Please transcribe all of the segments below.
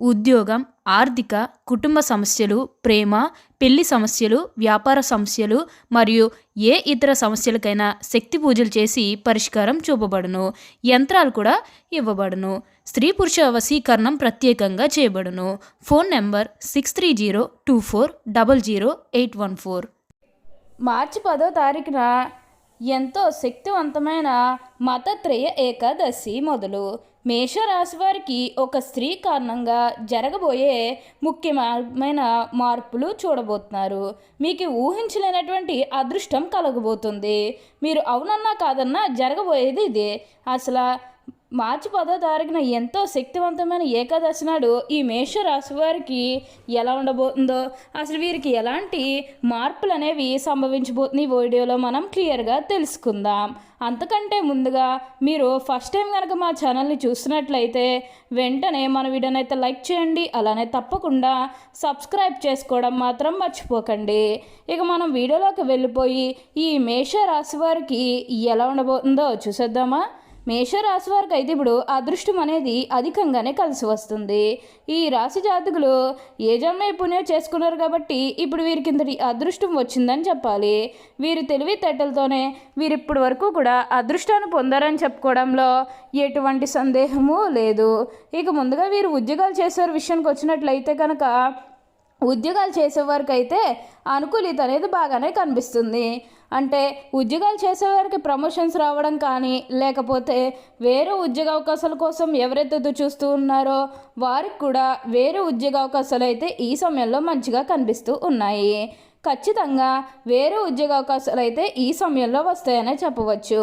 ఉద్యోగం ఆర్థిక కుటుంబ సమస్యలు ప్రేమ పెళ్ళి సమస్యలు వ్యాపార సమస్యలు మరియు ఏ ఇతర సమస్యలకైనా శక్తి పూజలు చేసి పరిష్కారం చూపబడును. యంత్రాలు కూడా ఇవ్వబడును. స్త్రీ పురుష వశీకరణం ప్రత్యేకంగా చేయబడును. Phone number six three zero two four double zero eight one four. మార్చి పదో తారీఖున ఎంతో శక్తివంతమైన మతత్రయ ఏకాదశి మొదలు. మేషరాశి వారికి ఒక స్త్రీ కారణంగా జరగబోయే ముఖ్యమైన మార్పులు చూడబోతున్నారు. మీకు ఊహించలేనటువంటి అదృష్టం కలగబోతుంది. మీరు అవునన్నా కాదన్నా జరగబోయేది ఇదే. అసలు మార్చి పదో తారీఖున ఎంతో శక్తివంతమైన ఏకాదశి నాడు ఈ మేషరాశి వారికి ఎలా ఉండబోతుందో అసలు వీరికి ఎలాంటి మార్పులు అనేవి సంభవించబోతుంది ఈ వీడియోలో మనం క్లియర్గా తెలుసుకుందాం. అంతకంటే ముందుగా మీరు ఫస్ట్ టైం కనుక మా ఛానల్ని చూసినట్లయితే వెంటనే మన వీడియోని అయితే లైక్ చేయండి అలానే తప్పకుండా సబ్స్క్రైబ్ చేసుకోవడం మాత్రం మర్చిపోకండి. ఇక మనం వీడియోలోకి వెళ్ళిపోయి ఈ మేష రాశి వారికి ఎలా ఉండబోతుందో చూసేద్దామా? మేషరాశి వారికి అయితే ఇప్పుడు అదృష్టం అనేది అధికంగానే కలిసి వస్తుంది. ఈ రాశి జాతకులు ఏ పుణ్యం చేసుకున్నారు కాబట్టి ఇప్పుడు వీరికి ఇంతటి అదృష్టం వచ్చిందని చెప్పాలి. వీరి తెలివితేటలతోనే వీరు ఇప్పటి వరకు కూడా అదృష్టాన్ని పొందారని చెప్పుకోవడంలో ఎటువంటి సందేహము లేదు. ఇక ముందుగా వీరు ఉద్యోగాలు చేసే విషయానికి వచ్చినట్లయితే కనుక ఉద్యోగాలు చేసేవారికైతే అయితే అనుకూలిత అనేది బాగానే కనిపిస్తుంది. అంటే ఉద్యోగాలు చేసేవారికి ప్రమోషన్స్ రావడం కానీ లేకపోతే వేరే ఉద్యోగ అవకాశాల కోసం ఎవరైతే చూస్తూ ఉన్నారో వారికి కూడా వేరే ఉద్యోగ అవకాశాలు అయితే ఈ సమయంలో మంచిగా కనిపిస్తూ ఉన్నాయి. ఖచ్చితంగా వేరే ఉద్యోగ అవకాశాలు అయితే ఈ సమయంలో వస్తాయనే చెప్పవచ్చు.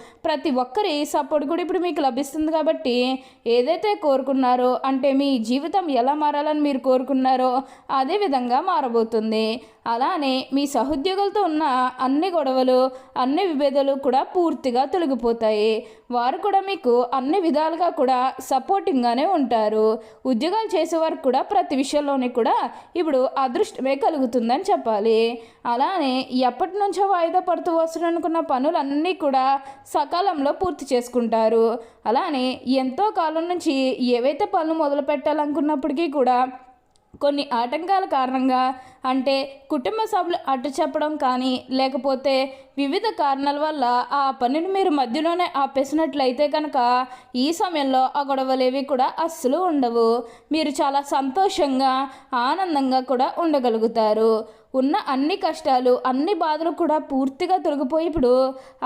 ప్రతి ఒక్కరి సపోర్ట్ కూడా ఇప్పుడు మీకు లభిస్తుంది కాబట్టి ఏదైతే కోరుకున్నారో అంటే మీ జీవితం ఎలా మారాలని మీరు కోరుకున్నారో అదే విధంగా మారబోతుంది. అలానే మీ సహోద్యోగులతో ఉన్న అన్ని గొడవలు అన్ని విభేదాలు కూడా పూర్తిగా తొలగిపోతాయి. వారు కూడా మీకు అన్ని విధాలుగా కూడా సపోర్టింగ్గానే ఉంటారు. ఉద్యోగాలు చేసేవారు కూడా ప్రతి విషయంలోనే కూడా ఇప్పుడు అదృష్టమే కలుగుతుందని చెప్పాలి. అలానే ఎప్పటి నుంచో వాయిదా పడుతూ వస్తున్ననుకున్న పనులన్నీ కూడా సకాలంలో పూర్తి చేసుకుంటారు. అలానే ఎంతో కాలం నుంచి ఏవైతే పనులు మొదలు పెట్టాలనుకున్నప్పటికీ కూడా కొన్ని ఆటంకాల కారణంగా అంటే కుటుంబ సభ్యులు అడ్డు చెప్పడం కానీ లేకపోతే వివిధ కారణాల వల్ల ఆ పనిని మీరు మధ్యలోనే ఆపేసినట్లయితే కనుక ఈ సమయంలో ఆ గొడవలేవి కూడా అస్సలు ఉండవు. మీరు చాలా సంతోషంగా ఆనందంగా కూడా ఉండగలుగుతారు. ఉన్న అన్ని కష్టాలు అన్ని బాధలు కూడా పూర్తిగా తొలగిపోయి ఇప్పుడు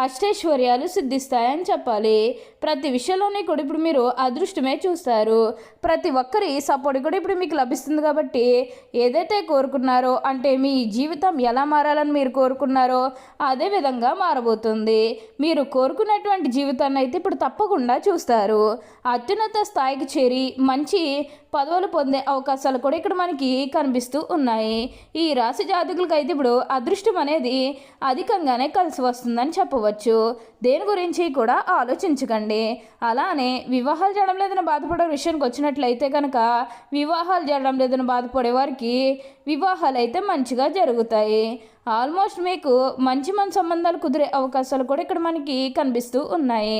అష్టైశ్వర్యాలు సిద్ధిస్తాయని చెప్పాలి. ప్రతి విషయంలోనే కూడా ఇప్పుడు మీరు అదృష్టమే చూస్తారు. ప్రతి ఒక్కరి సపోర్ట్ కూడా ఇప్పుడు మీకు లభిస్తుంది కాబట్టి ఏదైతే కోరుకున్నారో అంటే మీ జీవితం ఎలా మారాలని మీరు కోరుకున్నారో అదే విధంగా మారబోతుంది. మీరు కోరుకున్నటువంటి జీవితాన్ని అయితే ఇప్పుడు తప్పకుండా చూస్తారు. అత్యున్నత స్థాయికి చేరి మంచి పదవులు పొందే అవకాశాలు కూడా ఇక్కడ మనకి కనిపిస్తూ ఉన్నాయి. ఈ రాశి జాతకులకు అయితే ఇప్పుడు అదృష్టం అనేది అధికంగానే కలిసి వస్తుందని చెప్పవచ్చు. దేని గురించి కూడా ఆలోచించకండి. అలానే వివాహాలు జరగడం లేదని బాధపడే విషయానికి వచ్చినట్లయితే కనుక వివాహాలు జరగడం లేదని బాధపడే వారికి వివాహాలు అయితే మంచిగా జరుగుతాయి. ఆల్మోస్ట్ మీకు మంచి మంచి సంబంధాలు కుదిరే అవకాశాలు కూడా ఇక్కడ మనకి కనిపిస్తూ ఉన్నాయి.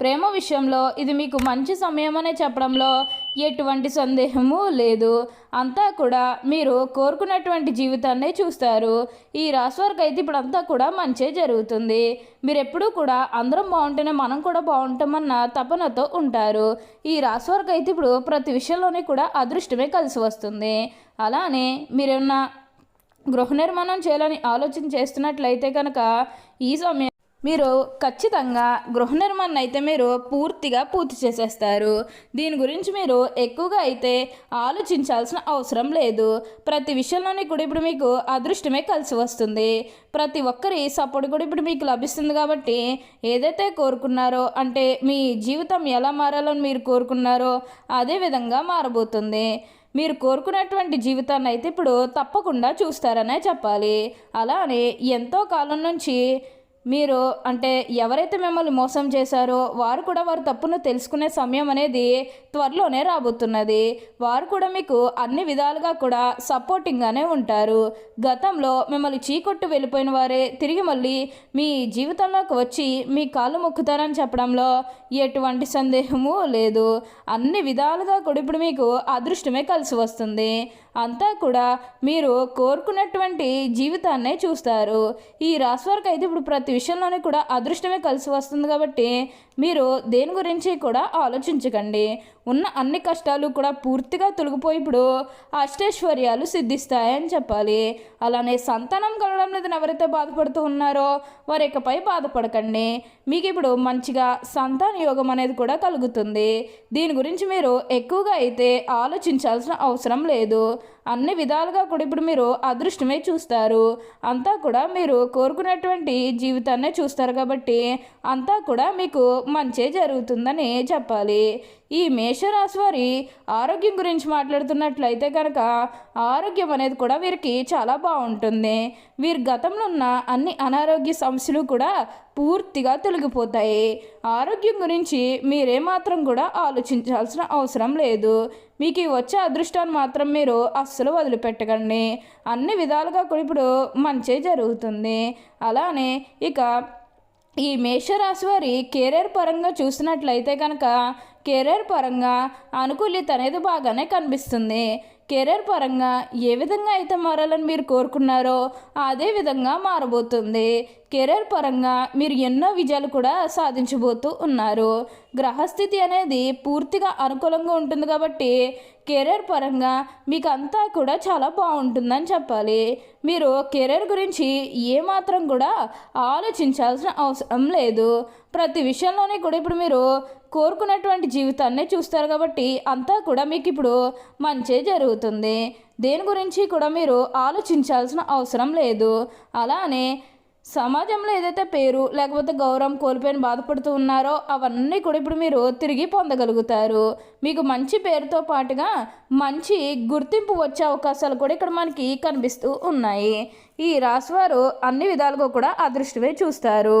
ప్రేమ విషయంలో ఇది మీకు మంచి సమయం అనే చెప్పడంలో ఎటువంటి సందేహము లేదు. అంతా కూడా మీరు కోరుకున్నటువంటి జీవితాన్ని చూస్తారు. ఈ రాశి వారికి అయితే ఇప్పుడు అంతా కూడా మంచే జరుగుతుంది. మీరు ఎప్పుడూ కూడా అందరం బాగుంటేనే మనం కూడా బాగుంటామన్న తపనతో ఉంటారు. ఈ రాశి వారికి అయితే ఇప్పుడు ప్రతి విషయంలోనే కూడా అదృష్టమే కలిసి వస్తుంది. అలానే మీరేమన్నా గృహ నిర్మాణం చేయాలని ఆలోచన చేస్తున్నట్లయితే కనుక ఈ సమయం మీరు ఖచ్చితంగా గృహ నిర్మాణం అయితే మీరు పూర్తిగా పూర్తి చేసేస్తారు. దీని గురించి మీరు ఎక్కువగా అయితే ఆలోచించాల్సిన అవసరం లేదు. ప్రతి విషయంలోనే కూడా ఇప్పుడు మీకు అదృష్టమే కలిసి వస్తుంది. ప్రతి ఒక్కరి సపోర్ట్ కూడా ఇప్పుడు మీకు లభిస్తుంది కాబట్టి ఏదైతే కోరుకున్నారో అంటే మీ జీవితం ఎలా మారాలని మీరు కోరుకున్నారో అదే విధంగా మారబోతుంది. మీరు కోరుకున్నటువంటి జీవితాన్ని అయితే ఇప్పుడు తప్పకుండా చూస్తారనే చెప్పాలి. అలానే ఎంతో కాలం నుంచి మీరు అంటే ఎవరైతే మిమ్మల్ని మోసం చేశారో వారు కూడా వారు తప్పును తెలుసుకునే సమయం అనేది త్వరలోనే రాబోతున్నది. వారు కూడా మీకు అన్ని విధాలుగా కూడా సపోర్టింగ్గానే ఉంటారు. గతంలో మిమ్మల్ని చీకొట్టు వెళ్ళిపోయిన వారే తిరిగి మళ్ళీ మీ జీవితంలోకి వచ్చి మీ కాళ్ళు మొక్కుతారని చెప్పడంలో ఎటువంటి సందేహము లేదు. అన్ని విధాలుగా కూడా ఇప్పుడు మీకు అదృష్టమే కలిసి వస్తుంది. అంతా కూడా మీరు కోరుకున్నటువంటి జీవితాన్నే చూస్తారు. ఈ రాశి వరకు అయితే ఇప్పుడు ప్రతి విషయంలోనే కూడా అదృష్టమే కలిసి వస్తుంది కాబట్టి మీరు దేని గురించి కూడా ఆలోచించకండి. ఉన్న అన్ని కష్టాలు కూడా పూర్తిగా తొలగిపోయి ఇప్పుడు అష్టైశ్వర్యాలు సిద్ధిస్తాయని చెప్పాలి. అలానే సంతానం కలగడం లేదని ఎవరైతే బాధపడుతూ ఉన్నారో వారి ఇకపై బాధపడకండి. మీకు ఇప్పుడు మంచిగా సంతాన యోగం అనేది కూడా కలుగుతుంది. దీని గురించి మీరు ఎక్కువగా అయితే ఆలోచించాల్సిన అవసరం లేదు. అన్ని విధాలుగా కూడా ఇప్పుడు మీరు అదృష్టమే చూస్తారు. అంతా కూడా మీరు కోరుకున్నటువంటి జీవితాన్నే చూస్తారు కాబట్టి అంతా కూడా మీకు మంచే జరుగుతుందని చెప్పాలి. ఈ మేషరాశి వారి ఆరోగ్యం గురించి మాట్లాడుతున్నట్లయితే కనుక ఆరోగ్యం అనేది కూడా వీరికి చాలా బాగుంటుంది. వీరి గతంలో ఉన్న అన్ని అనారోగ్య సమస్యలు కూడా పూర్తిగా తొలగిపోతాయి. ఆరోగ్యం గురించి మీరేమాత్రం కూడా ఆలోచించాల్సిన అవసరం లేదు. మీకు ఈ వచ్చే అదృష్టాన్ని మాత్రం మీరు అస్సలు వదిలిపెట్టకండి. అన్ని విధాలుగా కూడా ఇప్పుడు మంచే జరుగుతుంది. అలానే ఇక ఈ మేషరాశి వారి కెరీర్ పరంగా చూసినట్లయితే కనుక కెరీర్ పరంగా అనుకూల్యత అనేది బాగానే కనిపిస్తుంది. కెరీర్ పరంగా ఏ విధంగా అయితే మారాలని మీరు కోరుకున్నారో అదే విధంగా మారబోతుంది. కెరీర్ పరంగా మీరు ఎన్నో విజయాలు కూడా సాధించబోతూ ఉన్నారు. గ్రహస్థితి అనేది పూర్తిగా అనుకూలంగా ఉంటుంది కాబట్టి కెరీర్ పరంగా మీకు అంతా కూడా చాలా బాగుంటుందని చెప్పాలి. మీరు కెరీర్ గురించి ఏమాత్రం కూడా ఆలోచించాల్సిన అవసరం లేదు. ప్రతి విషయంలోనే కూడా ఇప్పుడు మీరు కోరుకున్నటువంటి జీవితాన్నే చూస్తారు కాబట్టి అంతా కూడా మీకు ఇప్పుడు మంచే జరుగుతుంది. దేని గురించి కూడా మీరు ఆలోచించాల్సిన అవసరం లేదు. అలానే సమాజంలో ఏదైతే పేరు లేకపోతే గౌరవం కోల్పోయిన బాధపడుతూ ఉన్నారో అవన్నీ కూడా ఇప్పుడు మీరు తిరిగి పొందగలుగుతారు. మీకు మంచి పేరుతో పాటుగా మంచి గుర్తింపు వచ్చే అవకాశాలు కూడా ఇక్కడ మనకి కనిపిస్తూ ఉన్నాయి. ఈ రాశివారు అన్ని విధాలుగా కూడా అదృష్టమే చూస్తారు.